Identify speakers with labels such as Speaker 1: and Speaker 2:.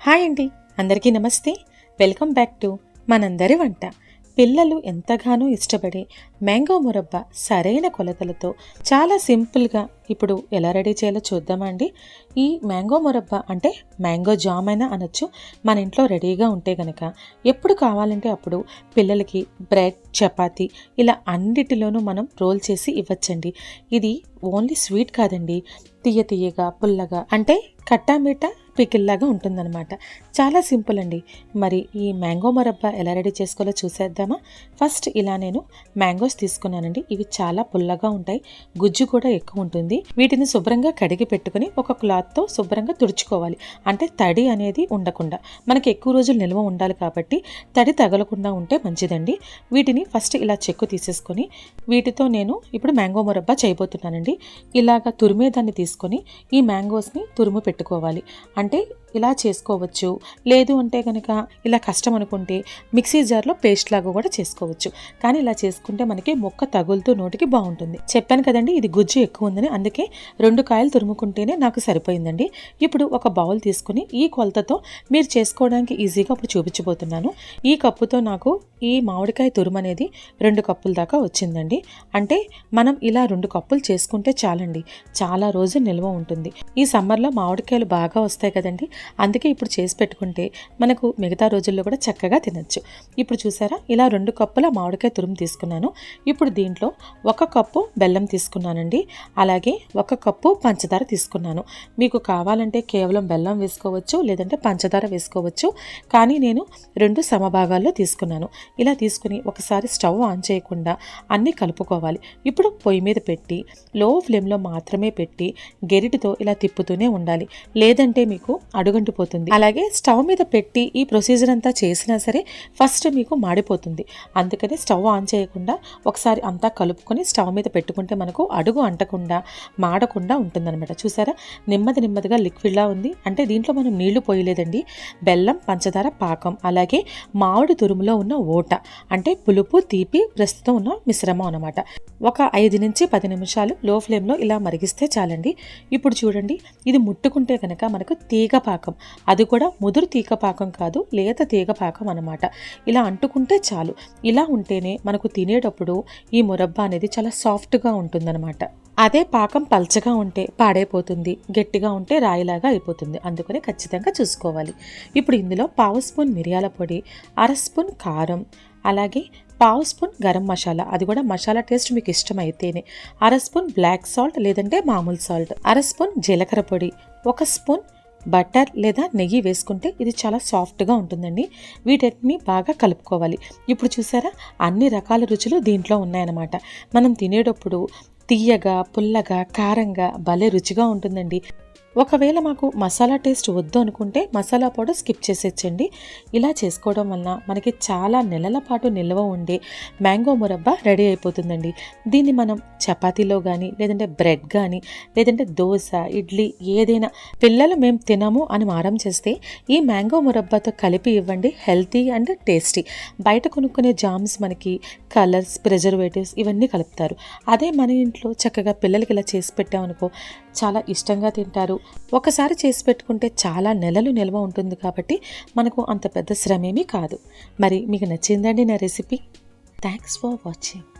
Speaker 1: Hi అండి. అందరికీ నమస్తే. వెల్కమ్ బ్యాక్ టు మనందరి వంట. పిల్లలు ఎంతగానో ఇష్టపడే మ్యాంగో మురబ్బ సరైన కొలతలతో చాలా సింపుల్గా ఇప్పుడు ఎలా రెడీ చేయాలో చూద్దామా అండి? ఈ మ్యాంగో మురబ్బ అంటే మ్యాంగో జామ్ అయినా అనొచ్చు మన ఇంట్లో రెడీగా ఉంటే గనక. ఎప్పుడు కావాలంటే అప్పుడు పిల్లలకి బ్రెడ్ చపాతి ఇలా అన్నిటిలోనూ మనం రోల్ చేసి ఇవ్వచ్చండి. ఇది ఓన్లీ స్వీట్ కాదండి. తీయ తీయగా పుల్లగా అంటే కట్టా పికిల్లాగా ఉంటుందన్నమాట. చాలా సింపుల్ అండి. మరి ఈ మ్యాంగో మరబ్బా ఎలా రెడీ చేసుకోవాలో చూసేద్దామా? ఫస్ట్ ఇలా నేను మ్యాంగోస్ తీసుకున్నానండి. ఇవి చాలా పుల్లగా ఉంటాయి. గుజ్జు కూడా ఎక్కువ ఉంటుంది. వీటిని శుభ్రంగా కడిగి పెట్టుకుని ఒక క్లాత్తో శుభ్రంగా తుడుచుకోవాలి. అంటే తడి అనేది ఉండకుండా. మనకి ఎక్కువ రోజులు నిల్వ ఉండాలి కాబట్టి తడి తగలకుండా ఉంటే మంచిదండి. వీటిని ఫస్ట్ ఇలా చెక్కు తీసేసుకొని వీటితో నేను ఇప్పుడు మ్యాంగో మురబ్బా చేయబోతున్నానండి. ఇలాగ తురిమేదాన్ని తీసుకొని ఈ మ్యాంగోస్ని తురుము పెట్టుకోవాలి. అంటే అంటే ఇలా చేసుకోవచ్చు. లేదు అంటే కనుక ఇలా కష్టం అనుకుంటే మిక్సీ జార్లో పేస్ట్ లాగా కూడా చేసుకోవచ్చు. కానీ ఇలా చేసుకుంటే మనకి మొక్క తగులుతూ నోటికి బాగుంటుంది. చెప్పాను కదండి ఇది గుజ్జు ఎక్కువ ఉందని. అందుకే రెండు కాయలు తురుముకుంటేనే నాకు సరిపోయిందండి. ఇప్పుడు ఒక బౌల్ తీసుకుని ఈ కొలతతో మీరు చేసుకోవడానికి ఈజీగా అప్పుడు చూపించబోతున్నాను. ఈ కప్పుతో నాకు ఈ మామిడికాయ తురుము అనేది రెండు కప్పుల దాకా వచ్చిందండి. అంటే మనం ఇలా రెండు కప్పులు చేసుకుంటే చాలండి. చాలా రోజు నిల్వ ఉంటుంది. ఈ సమ్మర్లో మామిడికాయలు బాగా వస్తాయి కదండి. అందుకే ఇప్పుడు చేసి పెట్టుకుంటే మనకు మిగతా రోజుల్లో కూడా చక్కగా తినచ్చు. ఇప్పుడు చూసారా? ఇలా రెండు కప్పుల మామిడికాయ తురుము తీసుకున్నాను. ఇప్పుడు దీంట్లో ఒక కప్పు బెల్లం తీసుకున్నానండి. అలాగే ఒక కప్పు పంచదార తీసుకున్నాను. మీకు కావాలంటే కేవలం బెల్లం వేసుకోవచ్చు లేదంటే పంచదార వేసుకోవచ్చు. కానీ నేను రెండు సమభాగాల్లో తీసుకున్నాను. ఇలా తీసుకుని ఒకసారి స్టవ్ ఆన్ చేయకుండా అన్నీ కలుపుకోవాలి. ఇప్పుడు పొయ్యి మీద పెట్టి లో ఫ్లేమ్లో మాత్రమే పెట్టి గెరిటితో ఇలా తిప్పుతూనే ఉండాలి. లేదంటే మీకు అడుగంటిపోతుంది అలాగే స్టవ్ మీద పెట్టి ఈ ప్రొసీజర్ అంతా చేసినా సరే ఫస్ట్ మీకు మాడిపోతుంది. అందుకని స్టవ్ ఆన్ చేయకుండా ఒకసారి అంతా కలుపుకొని స్టవ్ మీద పెట్టుకుంటే మనకు అడుగు అంటకుండా మాడకుండా ఉంటుందన్నమాట. చూసారా? నెమ్మది నెమ్మదిగా లిక్విడ్లా ఉంది. అంటే దీంట్లో మనం నీళ్ళు పోయలేదండి. బెల్లం పంచదార పాకం అలాగే మామిడి తురుములో ఉన్న ఓట అంటే పులుపు తీపి ప్రస్తుతం ఉన్న మిశ్రమం అనమాట ఒక ఐదు నుంచి పది నిమిషాలు లో ఫ్లేమ్లో ఇలా మరిగిస్తే చాలండి. ఇప్పుడు చూడండి. ఇది ముట్టుకుంటే కనుక మనకు తీగ పాకం అది కూడా ముదురు తీగ పాకం కాదు లేత తీగపాకం అనమాట ఇలా అంటుకుంటే చాలు. ఇలా ఉంటేనే మనకు తినేటప్పుడు ఈ మురబ్బా అనేది చాలా సాఫ్ట్గా ఉంటుందన్నమాట. అదే పాకం పల్చగా ఉంటే పాడైపోతుంది గట్టిగా ఉంటే రాయిలాగా అయిపోతుంది. అందుకనే ఖచ్చితంగా చూసుకోవాలి. ఇప్పుడు ఇందులో పావు స్పూన్ మిరియాల పొడి అర స్పూన్ కారం అలాగే పావు స్పూన్ గరం మసాలా. అది కూడా మసాలా టేస్ట్ మీకు ఇష్టమైతేనే. అర స్పూన్ బ్లాక్ సాల్ట్ లేదంటే మామూలు సాల్ట్. అర స్పూన్ జీలకర్ర పొడి ఒక స్పూన్ బటర్ లేదా నెయ్యి వేసుకుంటే ఇది చాలా సాఫ్ట్గా ఉంటుందండి. వీటిని బాగా కలుపుకోవాలి. ఇప్పుడు చూసారా? అన్ని రకాల రుచులు దీంట్లో ఉన్నాయన్నమాట. మనం తినేటప్పుడు తీయగా పుల్లగా కారంగా భలే రుచిగా ఉంటుందండి. ఒకవేళ మాకు మసాలా టేస్ట్ వద్దు అనుకుంటే మసాలా పౌడర్ స్కిప్ చేసేచ్చండి ఇలా చేసుకోవడం వలన మనకి చాలా నెలల పాటు నిల్వ ఉండే మ్యాంగో మురబ్బా రెడీ అయిపోతుందండి. దీన్ని మనం చపాతీలో కానీ లేదంటే బ్రెడ్ కానీ లేదంటే దోశ ఇడ్లీ ఏదైనా పిల్లలు మేము తినము అని మారం చేస్తే ఈ మ్యాంగో మురబ్బాతో కలిపి ఇవ్వండి. Healthy and tasty. బయట కొనుక్కునే జామ్స్ మనకి కలర్స్ ప్రిజర్వేటివ్స్ ఇవన్నీ కలుపుతారు. అదే మన ఇంట్లో చక్కగా పిల్లలకి ఇలా చేసి పెట్టామనుకో చాలా ఇష్టంగా తింటారు. ఒకసారి చేసి పెట్టుకుంటే చాలా నెలలు నిల్వ ఉంటుంది కాబట్టి మనకు అంత పెద్ద శ్రమేమీ కాదు. మరి మీకు నచ్చిందండి నా రెసిపీ? Thanks for watching